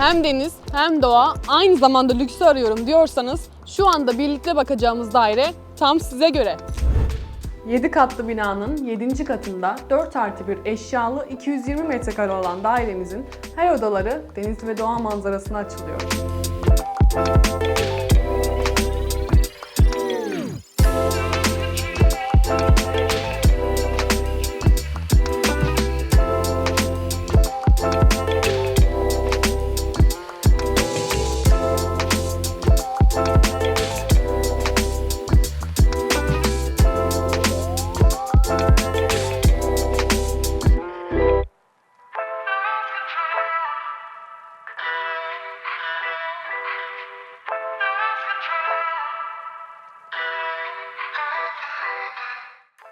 hem deniz hem doğa aynı zamanda lüksü arıyorum diyorsanız şu anda birlikte bakacağımız daire tam size göre. 7 katlı binanın 7. katında 4 artı 1 eşyalı 220 metrekare olan dairemizin her odaları deniz ve doğa manzarasına açılıyor.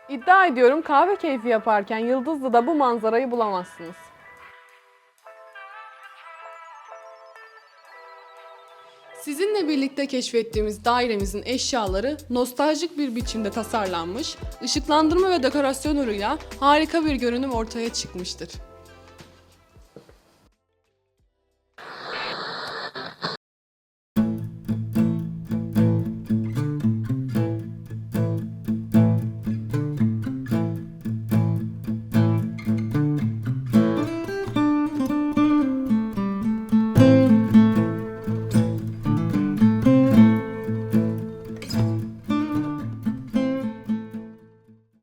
İddia ediyorum kahve keyfi yaparken Yıldızlı'da bu manzarayı bulamazsınız. Sizinle birlikte keşfettiğimiz dairemizin eşyaları nostaljik bir biçimde tasarlanmış, ışıklandırma ve dekorasyon ürüyle harika bir görünüm ortaya çıkmıştır.